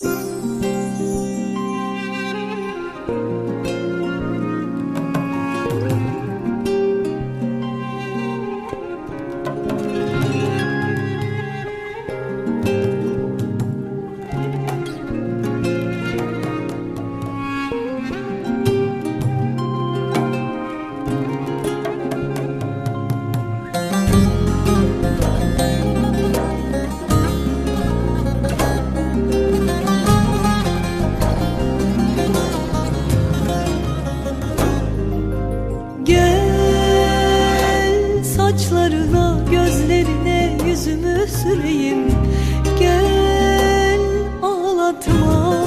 Gel gözlerine yüzümü süreyim. Gel ağlatma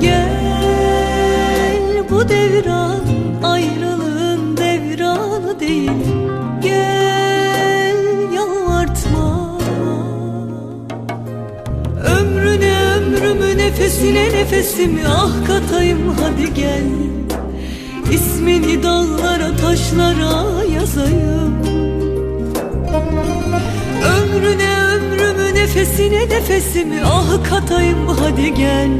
Gel bu devran ayrılığın devranı değil. Gel yalvartma. Ömrüne ömrümü nefesine nefesimi ah katayım. Hadi gel. İsmini dağlara taşlara nefesimi ah katayım hadi gel.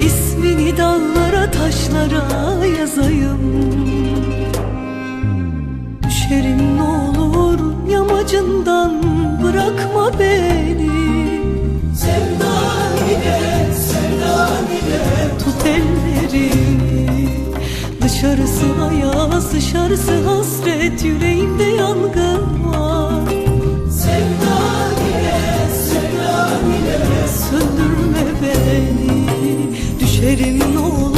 İsmini dağlara taşlara yazayım. Düşerim ne olur yamacından bırakma beni. Sevdan ile, sevdan ile. Tut ellerimi Dışarısı ayaz, dışarısı hasret Yüreğimde yangın Düşerim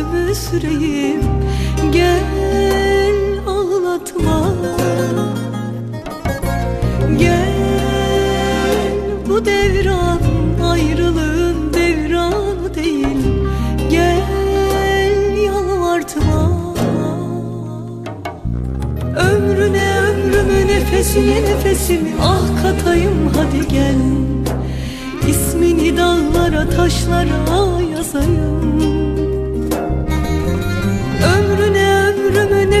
gözlerine yüzümü süreyim Gel ağlatma. Gel bu devran ayrılığın devranı değil. Gel yalvartma. Ömrüne ömrümü nefesine nefesimi ah katayım hadi gel. İsmini dağlara taşlara yazayım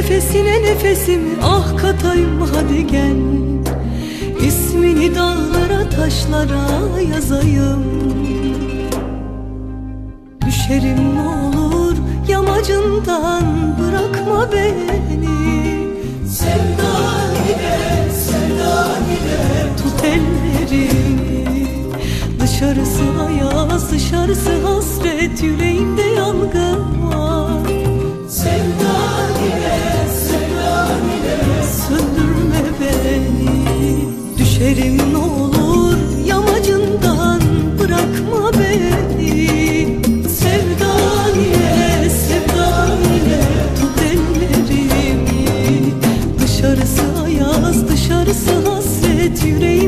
nefesine nefesimi ah katayım hadi gel. İsmini dağlara taşlara yazayım. Düşerim ne olur yamacından bırakma beni. Sevdan ile, sevdan ile tut ellerimi Dışarısı ayaz, dışarısı hasret Yüreğimde yangın var. Sevdan hasret Yüreğimde